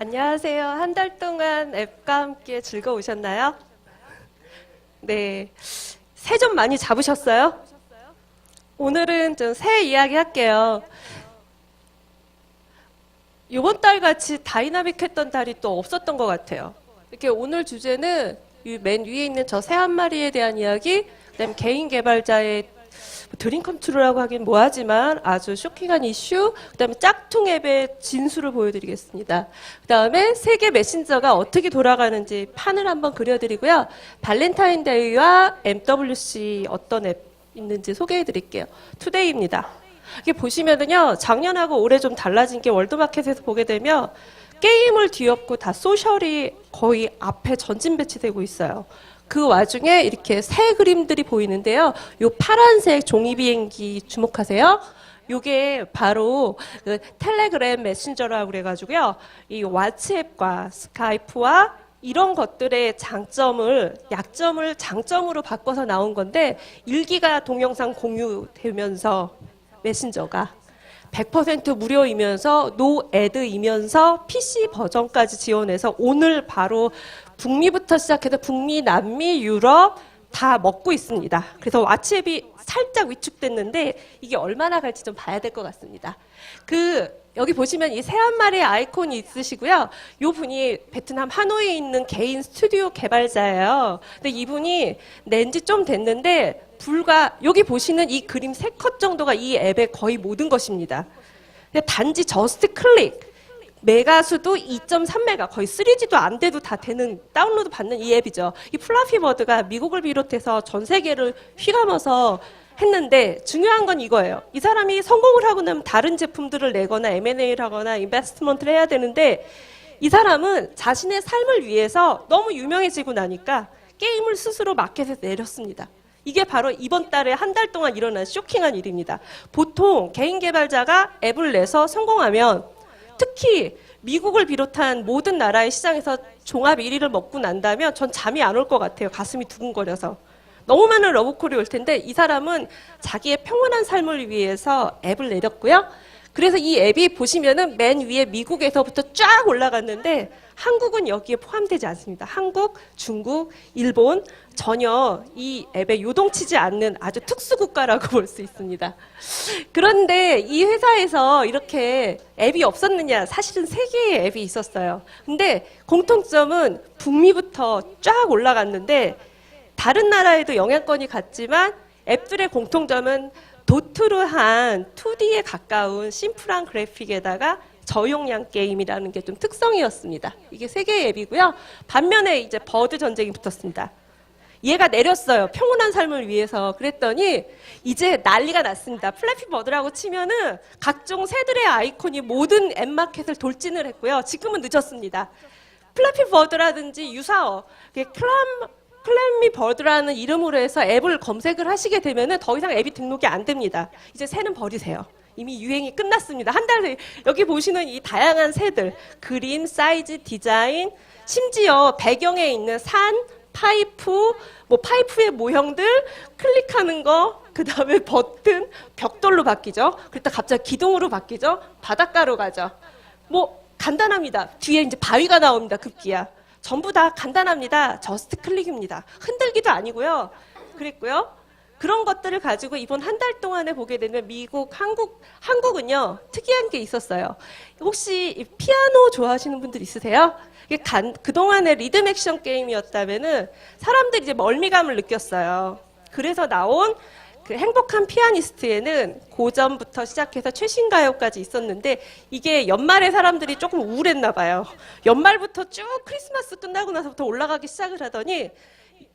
안녕하세요. 한 달 동안 앱과 함께 즐거우셨나요? 네. 새 좀 많이 잡으셨어요? 오늘은 좀 새 이야기 할게요. 이번 달 같이 다이나믹했던 달이 또 없었던 것 같아요. 이렇게 오늘 주제는 이맨 위에 있는 저 새 한 마리에 대한 이야기, 그다음 개인 개발자의 드림 컨트롤이라고 하긴 뭐하지만 아주 쇼킹한 이슈, 그다음에 짝퉁 앱의 진수를 보여드리겠습니다. 그다음에 세계 메신저가 어떻게 돌아가는지 판을 한번 그려드리고요. 발렌타인데이와 MWC 어떤 앱 있는지 소개해드릴게요. 투데이입니다. 이게 보시면은요, 작년하고 올해 좀 달라진 게 월드마켓에서 보게 되면 게임을 뒤엎고 다 소셜이 거의 앞에 전진 배치되고 있어요. 그 와중에 이렇게 새 그림들이 보이는데요. 요 파란색 종이 비행기 주목하세요. 요게 바로 그 텔레그램 메신저라고 그래가지고요. 이 왓츠앱과 스카이프와 이런 것들의 장점을 약점을 장점으로 바꿔서 나온 건데 일기가 동영상 공유되면서 메신저가 100% 무료이면서 노 애드이면서 PC 버전까지 지원해서 오늘 바로 북미부터 시작해서 북미, 남미, 유럽 다 먹고 있습니다. 그래서 왓츠앱이 살짝 위축됐는데 이게 얼마나 갈지 좀 봐야 될 것 같습니다. 그 여기 보시면 이 새한 마리의 아이콘이 있으시고요. 이 분이 베트남 하노이에 있는 개인 스튜디오 개발자예요. 근데 이분이 낸 지 좀 됐는데 불과 여기 보시는 이 그림 세 컷 정도가 이 앱의 거의 모든 것입니다. 단지 저스트 클릭 메가수도 2.3메가 거의 3G도 안 돼도 다 되는 다운로드 받는 이 앱이죠. 이 플라피 버드가 미국을 비롯해서 전 세계를 휘감아서 했는데 중요한 건 이거예요. 이 사람이 성공을 하고 나면 다른 제품들을 내거나 M&A를 하거나 인베스트먼트를 해야 되는데 이 사람은 자신의 삶을 위해서 너무 유명해지고 나니까 게임을 스스로 마켓에 내렸습니다. 이게 바로 이번 달에 한 달 동안 일어난 쇼킹한 일입니다. 보통 개인 개발자가 앱을 내서 성공하면 특히 미국을 비롯한 모든 나라의 시장에서 종합 1위를 먹고 난다면 전 잠이 안 올 것 같아요. 가슴이 두근거려서. 너무 많은 러브콜이 올 텐데 이 사람은 자기의 평온한 삶을 위해서 앱을 내렸고요. 그래서 이 앱이 보시면은 맨 위에 미국에서부터 쫙 올라갔는데 한국은 여기에 포함되지 않습니다. 한국, 중국, 일본 전혀 이 앱에 요동치지 않는 아주 특수 국가라고 볼 수 있습니다. 그런데 이 회사에서 이렇게 앱이 없었느냐? 사실은 세 개의 앱이 있었어요. 근데 공통점은 북미부터 쫙 올라갔는데 다른 나라에도 영향권이 같지만 앱들의 공통점은 도트루한 2D에 가까운 심플한 그래픽에다가 저용량 게임이라는 게 좀 특성이었습니다. 이게 세 개의 앱이고요. 반면에 이제 버드 전쟁이 붙었습니다. 얘가 내렸어요. 평온한 삶을 위해서. 그랬더니 이제 난리가 났습니다. 플래피 버드라고 치면은 각종 새들의 아이콘이 모든 앱 마켓을 돌진을 했고요. 지금은 늦었습니다. 플래피 버드라든지 유사어, 클람, 클램미 버드라는 이름으로 해서 앱을 검색을 하시게 되면은 더 이상 앱이 등록이 안 됩니다. 이제 새는 버리세요. 이미 유행이 끝났습니다. 한 달, 여기 보시는 이 다양한 새들, 그림, 사이즈, 디자인, 심지어 배경에 있는 산, 파이프, 뭐 파이프의 모형들, 클릭하는 거, 그 다음에 버튼, 벽돌로 바뀌죠. 그랬다 갑자기 기둥으로 바뀌죠. 바닷가로 가죠. 뭐, 간단합니다. 뒤에 이제 바위가 나옵니다. 급기야. 전부 다 간단합니다. 저스트 클릭입니다. 흔들기도 아니고요. 그랬고요. 그런 것들을 가지고 이번 한 달 동안에 보게 되면 미국, 한국, 한국은요, 특이한 게 있었어요. 혹시 이 피아노 좋아하시는 분들 있으세요? 그동안의 리듬 액션 게임이었다면은 사람들이 이제 멀미감을 느꼈어요. 그래서 나온 그 행복한 피아니스트에는 고전부터 시작해서 최신 가요까지 있었는데 이게 연말에 사람들이 조금 우울했나 봐요. 연말부터 쭉 크리스마스 끝나고 나서부터 올라가기 시작을 하더니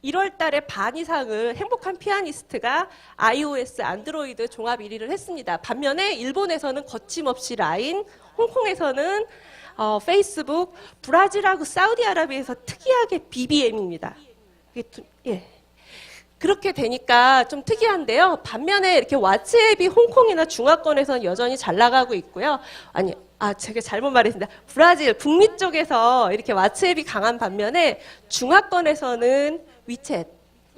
1월 달에 반 이상을 행복한 피아니스트가 iOS, 안드로이드 종합 1위를 했습니다. 반면에 일본에서는 거침없이 라인, 홍콩에서는 어, 페이스북, 브라질하고 사우디아라비아에서 특이하게 BBM입니다. 예. 그렇게 되니까 좀 특이한데요. 반면에 이렇게 왓츠앱이 홍콩이나 중화권에서는 여전히 잘 나가고 있고요. 아니, 아, 제가 잘못 말했습니다. 브라질, 북미 쪽에서 이렇게 왓츠앱이 강한 반면에 중화권에서는 위챗,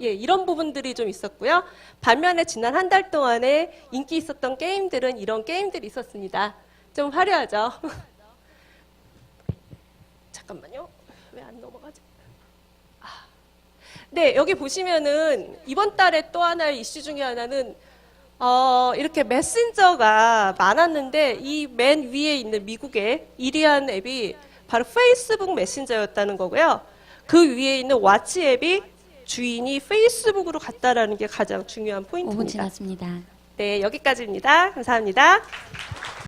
예, 이런 부분들이 좀 있었고요. 반면에 지난 한 달 동안에 인기 있었던 게임들은 이런 게임들이 있었습니다. 좀 화려하죠. 잠깐만요. 왜 안 넘어가지? 아. 네, 여기 보시면은 이번 달에 또 하나의 이슈 중에 하나는 어, 이렇게 메신저가 많았는데 이 맨 위에 있는 미국의 1위한 앱이 바로 페이스북 메신저였다는 거고요. 그 위에 있는 왓치 앱이 주인이 페이스북으로 갔다라는 게 가장 중요한 5분 포인트입니다. 지났습니다. 네, 여기까지입니다. 감사합니다.